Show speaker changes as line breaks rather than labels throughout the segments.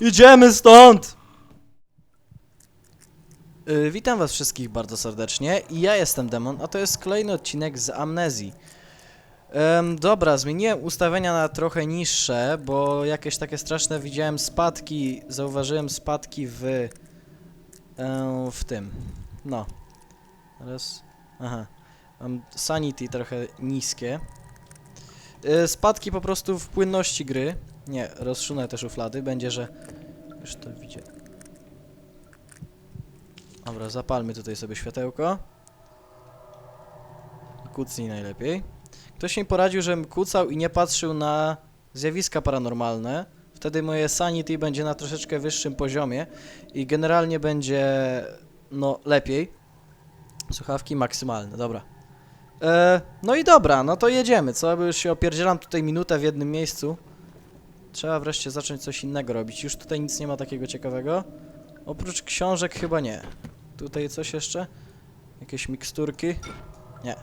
Idziemy stąd! Yy, witam was wszystkich bardzo serdecznie i ja jestem Demon, a to jest kolejny odcinek z Amnezji. Dobra, zmieniłem ustawienia na trochę niższe, bo jakieś takie straszne widziałem spadki, zauważyłem spadki w... em, w tym, no. Teraz, aha. Mam sanity trochę niskie. Yy, spadki po prostu w płynności gry. Nie, rozszunę te szuflady, będzie, że... Już to widzę. Dobra, zapalmy tutaj sobie światełko. Kucnij najlepiej. Ktoś mi poradził, żebym kucał i nie patrzył na zjawiska paranormalne. Wtedy moje sanity będzie na troszeczkę wyższym poziomie i generalnie będzie, no, lepiej. Słuchawki maksymalne, dobra. E, no i dobra, no to jedziemy, co? Bo już się opierdzielam tutaj minutę w jednym miejscu. Trzeba wreszcie zacząć coś innego robić. Już tutaj nic nie ma takiego ciekawego. Oprócz książek chyba nie. Tutaj coś jeszcze? Jakieś miksturki? Nie.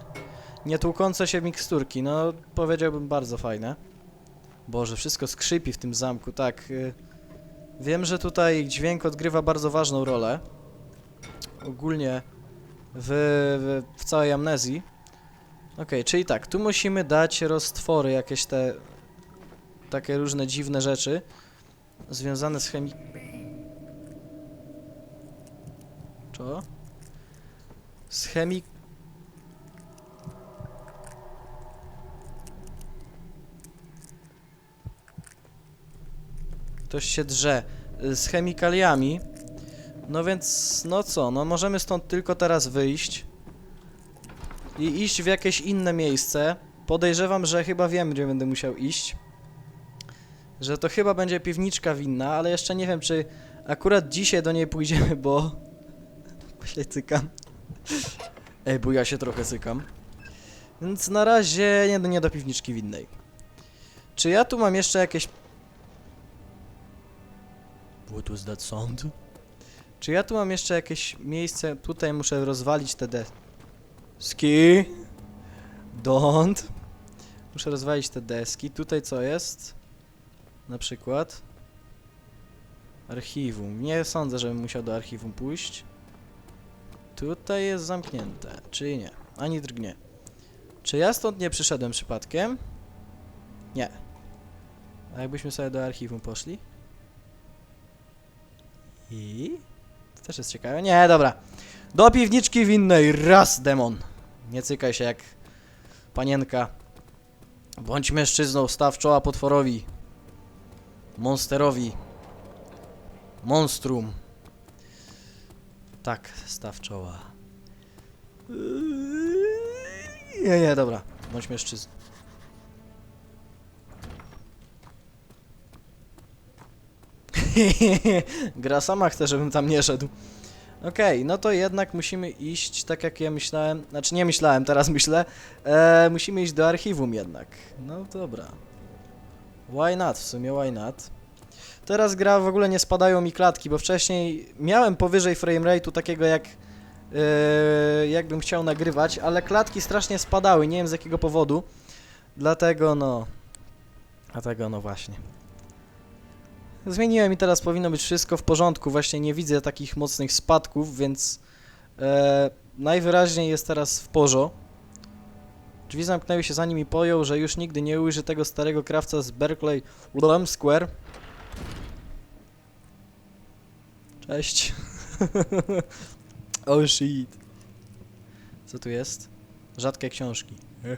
Nie tłukące się miksturki, no powiedziałbym bardzo fajne. Boże, wszystko skrzypi w tym zamku, tak. y, Wiem, że tutaj dźwięk odgrywa bardzo ważną rolę. Ogólnie w, w, w całej amnezji. Okej, czyli tak, tu musimy dać roztwory, jakieś te takie różne dziwne rzeczy związane z chemii... Co? Z chemii... Ktoś się drze. Z chemikaliami. No więc, no co, no możemy stąd tylko teraz wyjść i iść w jakieś inne miejsce. Podejrzewam, że chyba wiem, gdzie będę musiał iść. Że to chyba będzie piwniczka winna, ale jeszcze nie wiem, czy akurat dzisiaj do niej pójdziemy, bo... bo się cykam. Ej, bo ja się trochę cykam. Więc na razie nie, nie do piwniczki winnej. Czy ja tu mam jeszcze jakieś... What was that sound? Czy ja tu mam jeszcze jakieś miejsce... Tutaj muszę rozwalić te de... Ski. Don't. Muszę rozwalić te deski. Tutaj co jest? Na przykład. Archiwum. Nie sądzę, żebym musiał do archiwum pójść. Tutaj jest zamknięte. Czy nie? Ani drgnie. Czy ja stąd nie przyszedłem przypadkiem? Nie. A jakbyśmy sobie do archiwum poszli? I? To też jest ciekawe. Nie, dobra. Do piwniczki winnej. Raz, demon. Nie cykaj się jak panienka. Bądź mężczyzną, staw czoła potworowi. Monsterowi. Monstrum. Tak, staw czoła. Nie, nie, dobra. Bądź mężczyzną. Gra sama chce, żebym tam nie szedł. Okej, no to jednak musimy iść tak jak ja myślałem. Znaczy nie myślałem, teraz myślę. E, musimy iść do archiwum jednak. No dobra. Why not? W sumie why not? Teraz gra w ogóle nie spadają mi klatki, bo wcześniej miałem powyżej framerate'u takiego jak e, jakbym chciał nagrywać, ale klatki strasznie spadały, nie wiem z jakiego powodu. Dlatego no. Dlatego no właśnie. Zmieniłem i teraz powinno być wszystko w porządku. Właśnie nie widzę takich mocnych spadków, więc e, najwyraźniej jest teraz w porzo. Drzwi zamknęły się zanim mi pojął, że już nigdy nie ujrzy tego starego krawca z Berkeley Rulem Square. Cześć. oh shit. Co tu jest? Rzadkie książki. E.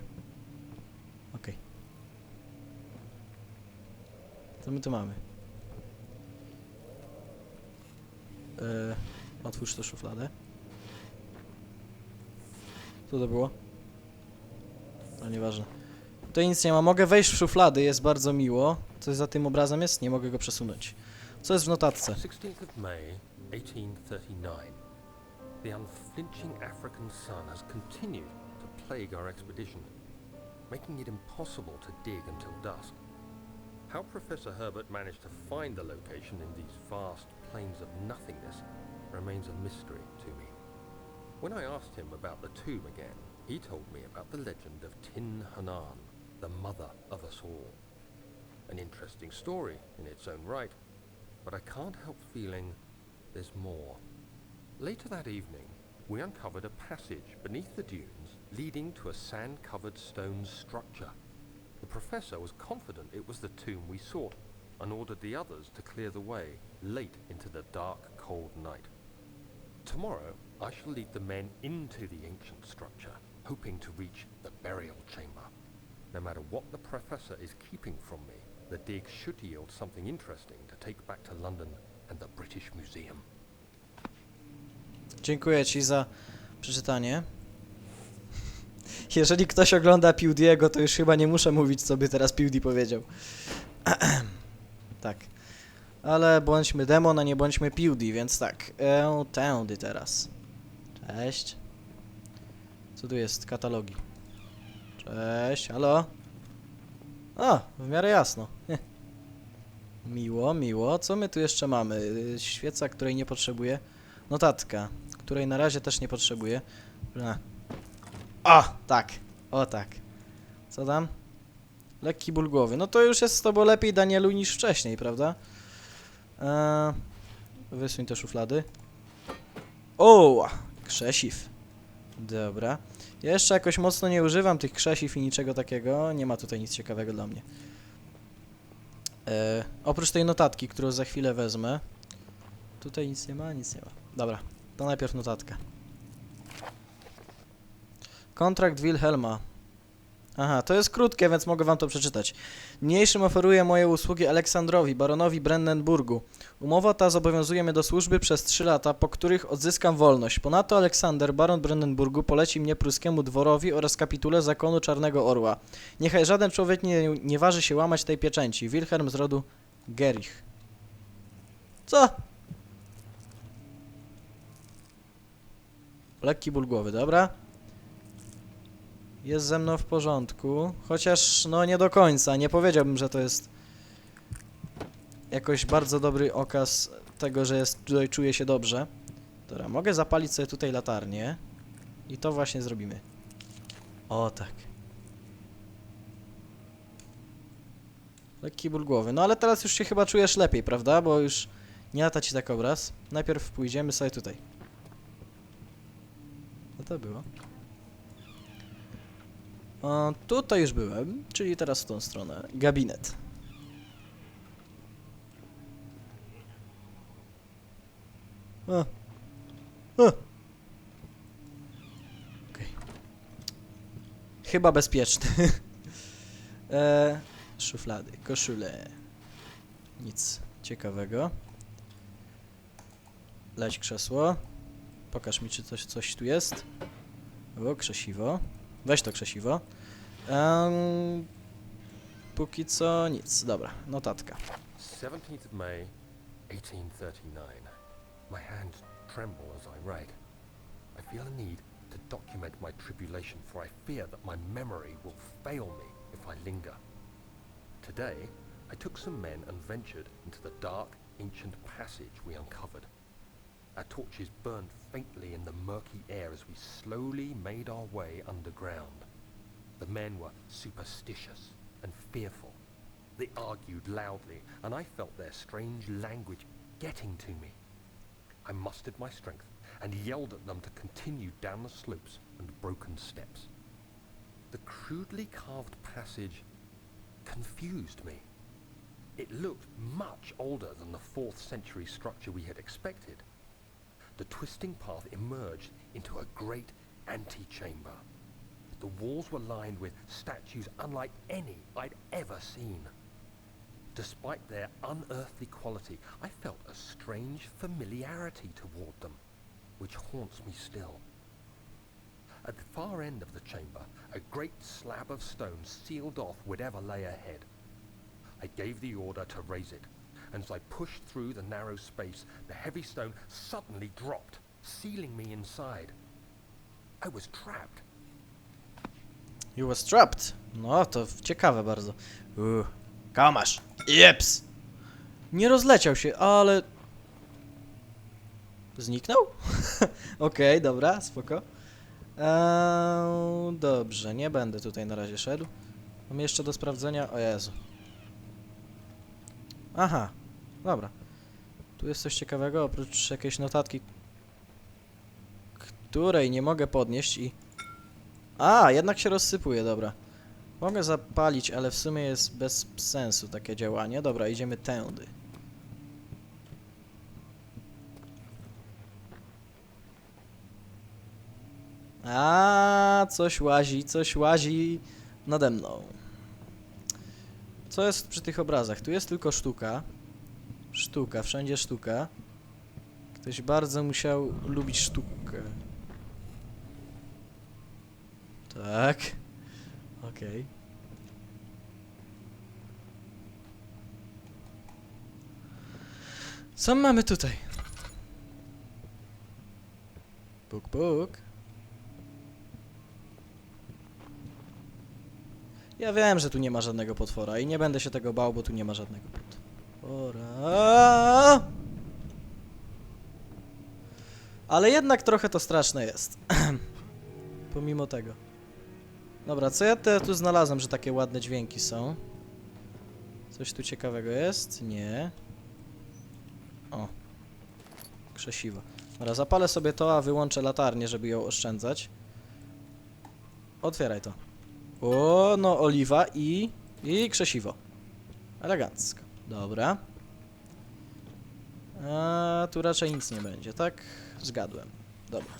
Okej. Co my tu mamy? Yy, otwórz tę szufladę. Co to było? No nieważne. Tutaj nic nie ma. Mogę wejść w szuflady, jest bardzo miło. Coś za tym obrazem jest? Nie mogę go przesunąć. Co jest w notatce?
16th of May, 1839. The unflinching sun has continued to plague our expedition, making it impossible to dig until dusk. How Professor Herbert managed to find the location in these vast plains of nothingness remains a mystery to me. When I asked him about the tomb again, he told me about the legend of Tin Hanan, the mother of us all. An interesting story in its own right, but I can't help feeling there's more. Later that evening, we uncovered a passage beneath the dunes leading to a sand-covered stone structure. The professor was confident it was the tomb we sought and ordered the others to clear the way late into the dark, cold night. Tomorrow, I shall lead the men into the ancient structure, hoping to reach the burial chamber. No matter what the professor is keeping from me, the dig should yield something interesting to take back to London and the British Museum.
Dziękuję Ci za przeczytanie. Jeżeli ktoś ogląda PewDie'ego, to już chyba nie muszę mówić, co by teraz PewDie powiedział. tak. Ale bądźmy demon, a nie bądźmy PewDie, więc tak. E, tędy teraz. Cześć. Co tu jest? Katalogi. Cześć, halo? A, w miarę jasno. miło, miło. Co my tu jeszcze mamy? Świeca, której nie potrzebuję. Notatka, której na razie też nie potrzebuję. A. Tak. O, tak. Co tam? Lekki ból głowy. No to już jest z tobą lepiej, Danielu, niż wcześniej, prawda? Eee, wysuń te szuflady. O, krzesiw. Dobra. Jeszcze jakoś mocno nie używam tych krzesiw i niczego takiego. Nie ma tutaj nic ciekawego dla mnie. Eee, oprócz tej notatki, którą za chwilę wezmę. Tutaj nic nie ma, nic nie ma. Dobra, to najpierw notatka. Kontrakt Wilhelma. Aha, to jest krótkie, więc mogę wam to przeczytać. Niniejszym oferuję moje usługi Aleksandrowi, baronowi Brennenburgu. Umowa ta zobowiązuje mnie do służby przez trzy lata, po których odzyskam wolność. Ponadto Aleksander, baron Brennenburgu, poleci mnie pruskiemu dworowi oraz kapitule zakonu Czarnego Orła. Niechaj żaden człowiek nie, nie waży się łamać tej pieczęci. Wilhelm z rodu Gerich. Co? Lekki ból głowy, dobra. Jest ze mną w porządku, chociaż no nie do końca. Nie powiedziałbym, że to jest jakoś bardzo dobry okaz tego, że jest, tutaj czuję się dobrze. Dobra, mogę zapalić sobie tutaj latarnię i to właśnie zrobimy. O tak. Lekki ból głowy. No ale teraz już się chyba czujesz lepiej, prawda? Bo już nie lata ci tak obraz. Najpierw pójdziemy sobie tutaj. Co to było? O, tutaj już byłem, czyli teraz w tą stronę. Gabinet. O. O. Okej. Chyba bezpieczny. e, szuflady, koszule. Nic ciekawego. Leć krzesło. Pokaż mi, czy coś, coś tu jest. O, krzesiwo. Weź to krzesiwo. Em, póki co nic. Dobra, notatka.
17th of May, 1839. My hands tremble as I write. I feel a need to document my tribulation, for I fear that my memory will fail me if I linger. Today, I took some men and ventured into the dark, ancient passage we uncovered. Our torches burned faintly in the murky air as we slowly made our way underground. The men were superstitious and fearful. They argued loudly, and I felt their strange language getting to me. I mustered my strength and yelled at them to continue down the slopes and broken steps. The crudely carved passage confused me. It looked much older than the 4th century structure we had expected. The twisting path emerged into a great antechamber. The walls were lined with statues unlike any I'd ever seen. Despite their unearthly quality, I felt a strange familiarity toward them, which haunts me still. At the far end of the chamber, a great slab of stone sealed off whatever lay ahead. I gave the order to raise it, and as I pushed through the narrow space, the heavy stone suddenly dropped, sealing me inside. I was trapped.
You was trapped. No, to ciekawe bardzo. Uh, kamasz. Jeps. Nie rozleciał się, ale... Zniknął? Okej, dobra, spoko. Eee, dobrze, nie będę tutaj na razie szedł. Mam jeszcze do sprawdzenia... O Jezu. Aha, dobra. Tu jest coś ciekawego, oprócz jakiejś notatki, której nie mogę podnieść i... A, jednak się rozsypuje, dobra. Mogę zapalić, ale w sumie jest bez sensu takie działanie. Dobra, idziemy tędy. A, coś łazi, coś łazi nade mną. Co jest przy tych obrazach? Tu jest tylko sztuka. Sztuka, wszędzie sztuka. Ktoś bardzo musiał lubić sztukę. Tak. Okej. Co mamy tutaj? Puk, puk. Ja wiem, że tu nie ma żadnego potwora i nie będę się tego bał, bo tu nie ma żadnego potwora. Ale jednak trochę to straszne jest. Pomimo tego. Dobra, co ja te tu znalazłem, że takie ładne dźwięki są? Coś tu ciekawego jest? Nie. O. Krzesiwo. Dobra, zapalę sobie to, a wyłączę latarnię, żeby ją oszczędzać. Otwieraj to. O, no oliwa i... i krzesiwo. Elegancko. Dobra. A tu raczej nic nie będzie, tak? Zgadłem. Dobra.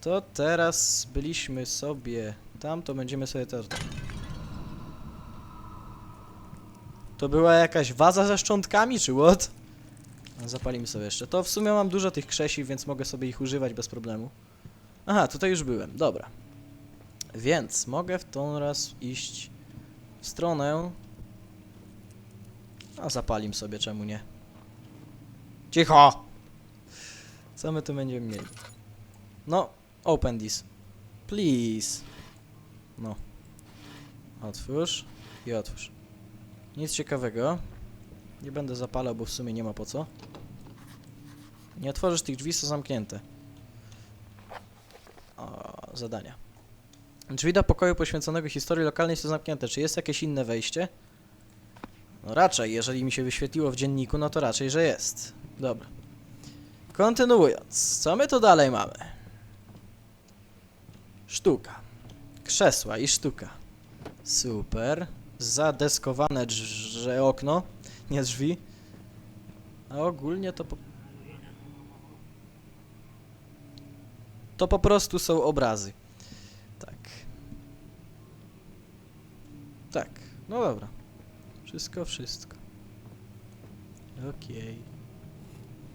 To teraz byliśmy sobie tam, to będziemy sobie teraz... To była jakaś waza ze szczątkami, czy what? No, Zapalimy sobie jeszcze. To w sumie mam dużo tych krzesiw, więc mogę sobie ich używać bez problemu. Aha, tutaj już byłem, dobra. Więc mogę w tą raz iść w stronę. A zapalim sobie, czemu nie? Cicho! Co my tu będziemy mieli? No, open this. Please. No. Otwórz i otwórz. Nic ciekawego. Nie będę zapalał, bo w sumie nie ma po co. Nie otworzysz tych drzwi, są zamknięte. O, zadania. Drzwi do pokoju poświęconego historii lokalnej są zamknięte. Czy jest jakieś inne wejście? No raczej, jeżeli mi się wyświetliło w dzienniku, no to raczej, że jest. Dobra. Kontynuując, co my tu dalej mamy? Sztuka. Krzesła i sztuka. Super. Zadeskowane drze okno, nie drzwi. A ogólnie to po... To po prostu są obrazy. Tak. Tak. No dobra. Wszystko, wszystko. Okej.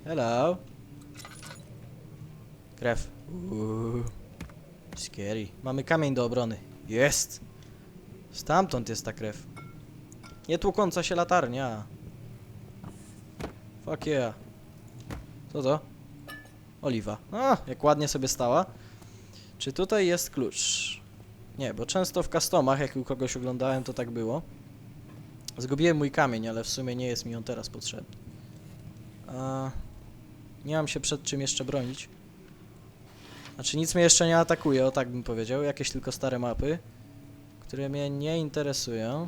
Hello. Krew. Uuu. Scary. Mamy kamień do obrony. Jest. Stamtąd jest ta krew. Nie tłukąca się latarnia. Fuck yeah. Co to? Oliwa. A, jak ładnie sobie stała. Czy tutaj jest klucz? Nie, bo często w customach, jak u kogoś oglądałem, to tak było. Zgubiłem mój kamień, ale w sumie nie jest mi on teraz potrzebny. A, nie mam się przed czym jeszcze bronić. Znaczy nic mnie jeszcze nie atakuje, o tak bym powiedział. Jakieś tylko stare mapy, które mnie nie interesują.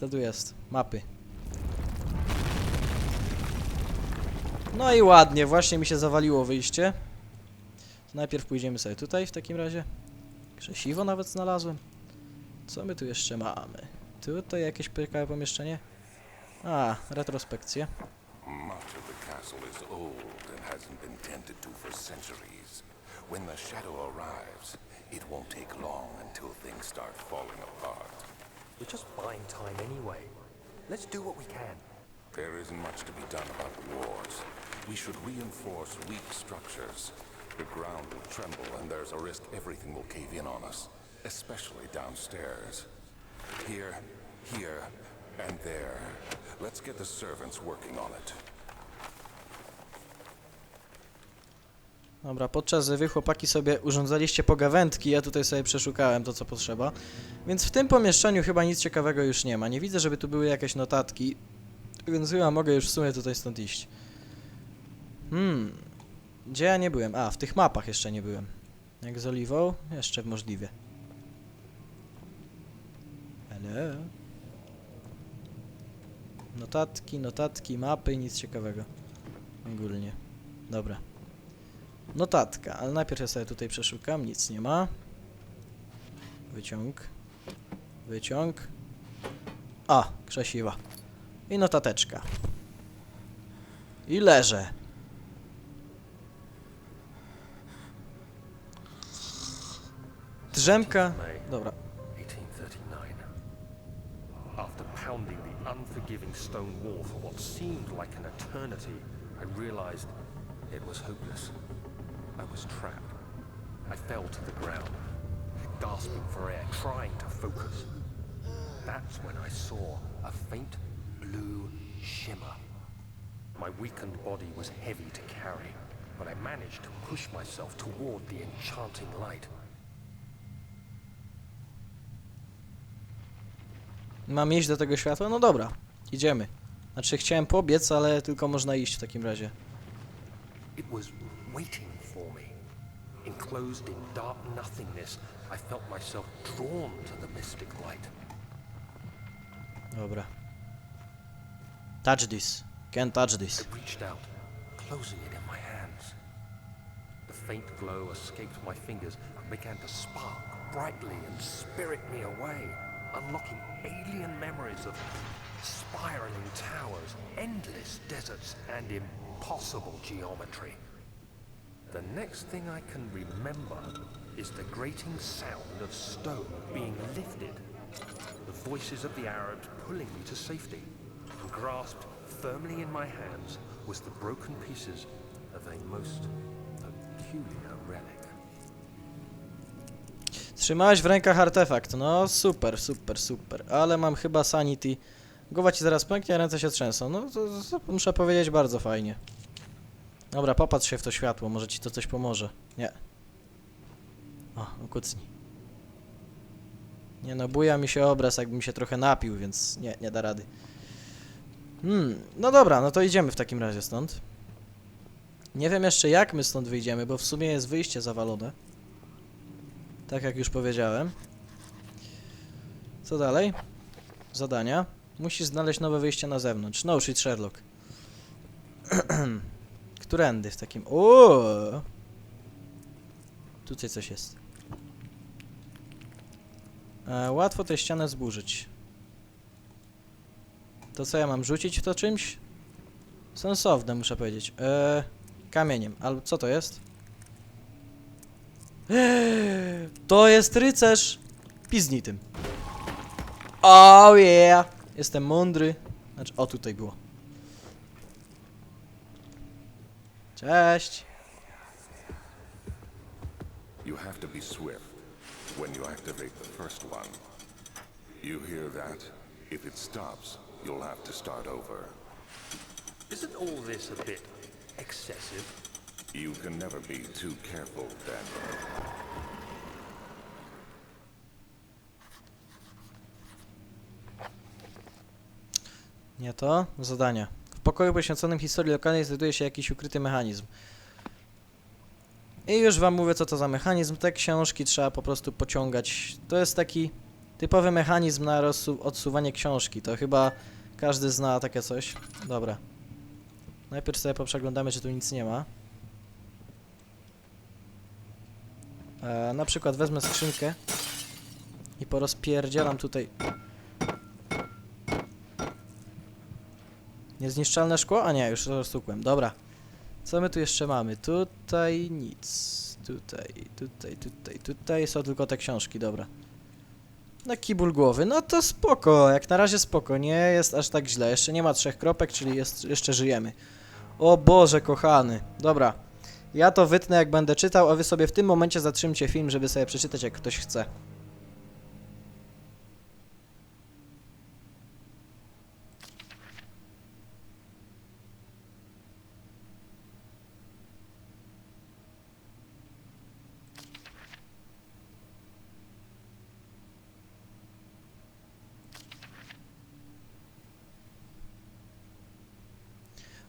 To tu jest. Mapy. No i ładnie, właśnie mi się zawaliło wyjście. Najpierw pójdziemy sobie tutaj w takim razie. Krzesiwo nawet znalazłem. Co my tu jeszcze mamy? Tutaj jakieś ciekawe pomieszczenie? A, retrospekcje.
Much of the castle is old and hasn't been tended to for centuries. When the shadow arrives, it won't take long until things start falling apart.
We're just buying time anyway. Let's do what we can.
There isn't much to be done about wars. We should reinforce weak structures. The ground will tremble and there's a risk everything will cave in on us, especially downstairs. Here, here, and there. Let's get the servants working on it.
Dobra, podczas wy chłopaki sobie urządzaliście pogawędki, ja tutaj sobie przeszukałem to, co potrzeba. Więc w tym pomieszczeniu chyba nic ciekawego już nie ma. Nie widzę, żeby tu były jakieś notatki, więc chyba mogę już w sumie tutaj stąd iść. Hmm, gdzie ja nie byłem? A, w tych mapach jeszcze nie byłem. Jak z oliwą? Jeszcze możliwie. Hello? Notatki, notatki, mapy nic ciekawego. Ogólnie. Dobra. Notatka, ale najpierw ja sobie tutaj przeszukam, nic nie ma. Wyciąg. Wyciąg. A, krzesiwa. I notateczka. I leżę. Drzemka. Dobra.
1839. After pounding the unforgiving stone wall for what seemed like an eternity, I realized it was hopeless. I was trapped. I fell to the ground, gasping for air, trying to focus. That's when I saw a faint blue shimmer. My weakened body was heavy to carry, but I managed to push myself toward the enchanting light.
Mam iść do tego światła? No dobra, idziemy. Znaczy chciałem pobiec, ale tylko można iść w takim razie.
It was waiting for me. Enclosed in dark nothingness, I felt myself drawn to the mystic light.
Dobra. Touch this. Can't touch
I
this.
reached out, closing it in my hands. The faint glow escaped my fingers and began to spark brightly and spirit me away, unlocking alien memories of spiraling towers, endless deserts, and impossible geometry. The next thing I can remember is the grating sound of stone being lifted, the voices of the Arabs pulling me to safety, and grasped firmly in my hands was the broken pieces of a most peculiar relic.
Trzymałeś w rękach artefakt. No super, super, super. Ale mam chyba sanity. Głowa ci zaraz pęknie, a ręce się trzęsą. No to, to, to muszę powiedzieć bardzo fajnie. Dobra, popatrz się w to światło, może ci to coś pomoże. Nie. O, ukucnij. Nie no, buja mi się obraz, jakbym się trochę napił, więc nie, nie da rady. Hmm, no dobra, no to idziemy w takim razie stąd. Nie wiem jeszcze jak my stąd wyjdziemy, bo w sumie jest wyjście zawalone. Tak jak już powiedziałem. Co dalej? Zadania. Musisz znaleźć nowe wyjście na zewnątrz. No shit Sherlock. Którędy w takim... O! Tutaj coś jest. E, łatwo tę ścianę zburzyć. To co ja mam rzucić w to czymś? Sensowne muszę powiedzieć. E, kamieniem. Albo co to jest? To jest rycerz! Piznij tym. Oh yeah! Jestem mądry. Znaczy, o tutaj było. Cześć!
You have to be swift when you activate the first one. You hear that? If it stops, you'll have to start over.
Isn't all this a bit excessive?
You can never be too careful, Daniel.
Nie to? Zadania. W pokoju poświęconym historii lokalnej znajduje się jakiś ukryty mechanizm. I już wam mówię, co to za mechanizm. Te książki trzeba po prostu pociągać. To jest taki typowy mechanizm na odsuwanie książki. To chyba każdy zna takie coś. Dobra. Najpierw sobie poprzeglądamy, czy tu nic nie ma. E, na przykład wezmę skrzynkę i porozpierdzielam tutaj Niezniszczalne szkło? A nie, już rozstukłem. Dobra. Co my tu jeszcze mamy? Tutaj nic. Tutaj, tutaj, tutaj, tutaj są tylko te książki, dobra. Na kibul głowy. No to spoko, jak na razie spoko. Nie jest aż tak źle. Jeszcze nie ma trzech kropek, czyli jest, jeszcze żyjemy. O Boże, kochany. Dobra. Ja to wytnę, jak będę czytał, a wy sobie w tym momencie zatrzymcie film, żeby sobie przeczytać, jak ktoś chce.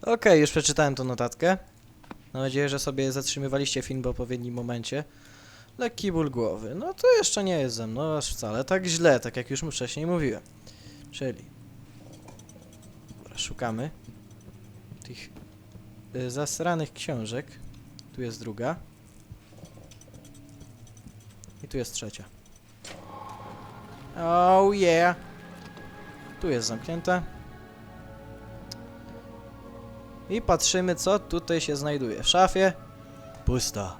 Okej, już przeczytałem tą notatkę. Mam nadzieję, że sobie zatrzymywaliście film w odpowiednim momencie. Lekki ból głowy. No to jeszcze nie jest ze mną aż wcale tak źle, tak jak już mu wcześniej mówiłem. Czyli... szukamy tych y, zasranych książek. Tu jest druga. I tu jest trzecia. Oh yeah! Tu jest zamknięte. I patrzymy, co tutaj się znajduje. W szafie pusto.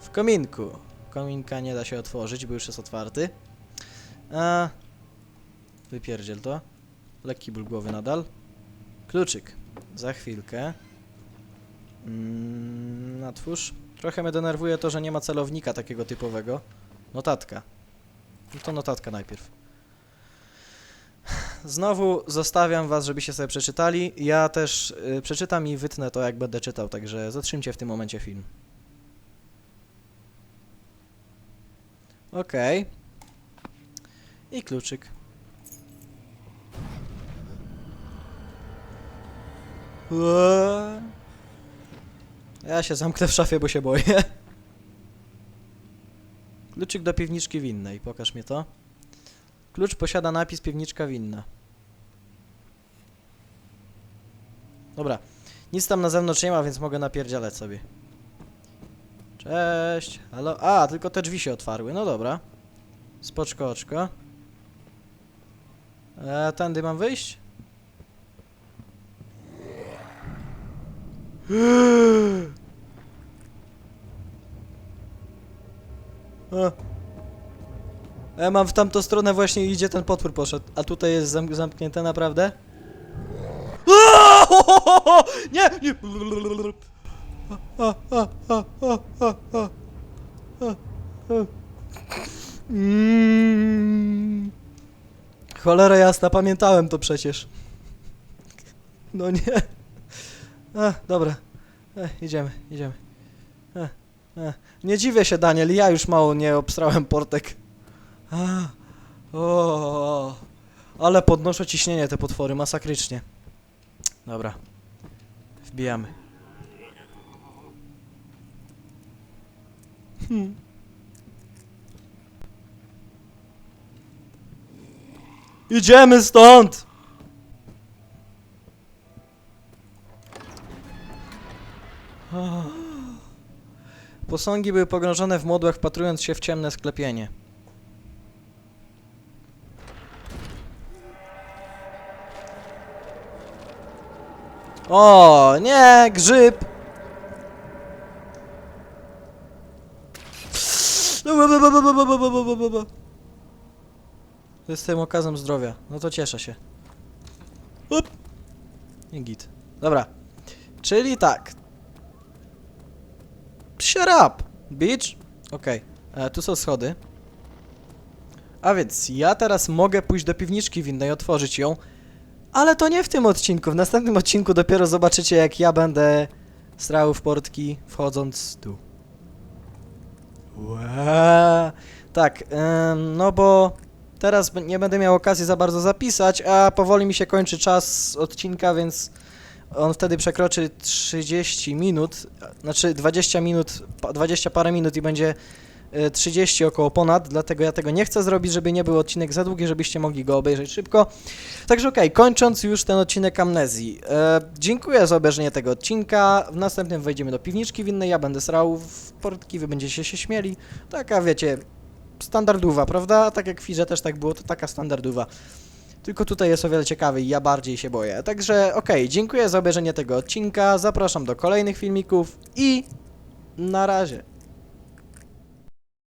W kominku. Kominka nie da się otworzyć, bo już jest otwarty. A, wypierdziel to. Lekki ból głowy nadal. Kluczyk. Za chwilkę. Mm, otwórz. Trochę mnie denerwuje to, że nie ma celownika takiego typowego. Notatka. No to notatka najpierw. Znowu zostawiam was, żebyście sobie przeczytali. Ja też y, przeczytam i wytnę to, jak będę czytał, także zatrzymcie w tym momencie film. Okej. I kluczyk. Eee. Ja się zamknę w szafie, bo się boję. Kluczyk do piwniczki winnej. Pokaż mi to. Klucz posiada napis piwniczka winna. Dobra. Nic tam na zewnątrz nie ma, więc mogę napierdzielać sobie. Cześć. Halo? A, tylko te drzwi się otwarły. No dobra. Spoczko, oczko. E, tędy mam wyjść? A. Mam w tamtą stronę właśnie idzie ten potwór poszedł, a tutaj jest zam zamknięte naprawdę? Nie! Nie! Cholera jasna, pamiętałem to przecież. No nie. A, dobra. E, idziemy, idziemy. E, e. Nie dziwię się, Daniel, ja już mało nie obstrałem portek. O, ale podnoszę ciśnienie te potwory masakrycznie. Dobra. Wbijamy. Hmm. Idziemy stąd! Posągi były pogrążone w modłach, wpatrując się w ciemne sklepienie. O, nie, grzyb! Jestem okazem zdrowia. No to cieszę się. Up. Nie git. Dobra. Czyli tak. Shut up, bitch. Okej. E, Tu są schody. A więc ja teraz mogę pójść do piwniczki winnej, otworzyć ją. Ale to nie w tym odcinku. W następnym odcinku dopiero zobaczycie, jak ja będę strał w portki, wchodząc tu. Łe. Tak, em, no bo teraz nie będę miał okazji za bardzo zapisać, a powoli mi się kończy czas odcinka, więc on wtedy przekroczy 30 minut, znaczy 20 minut, pa- 20 parę minut i będzie 30 około ponad, dlatego ja tego nie chcę zrobić, żeby nie był odcinek za długi, żebyście mogli go obejrzeć szybko. Także okej, kończąc już ten odcinek amnezji. E, dziękuję za obejrzenie tego odcinka. W następnym wejdziemy do piwniczki winnej, ja będę srał w portki, wy będziecie się śmieli. Taka, wiecie, standardowa, prawda? Tak jak w Firze też tak było, to taka standardowa. Tylko tutaj jest o wiele ciekawiej, ja bardziej się boję. Także okej, dziękuję za obejrzenie tego odcinka, zapraszam do kolejnych filmików i na razie.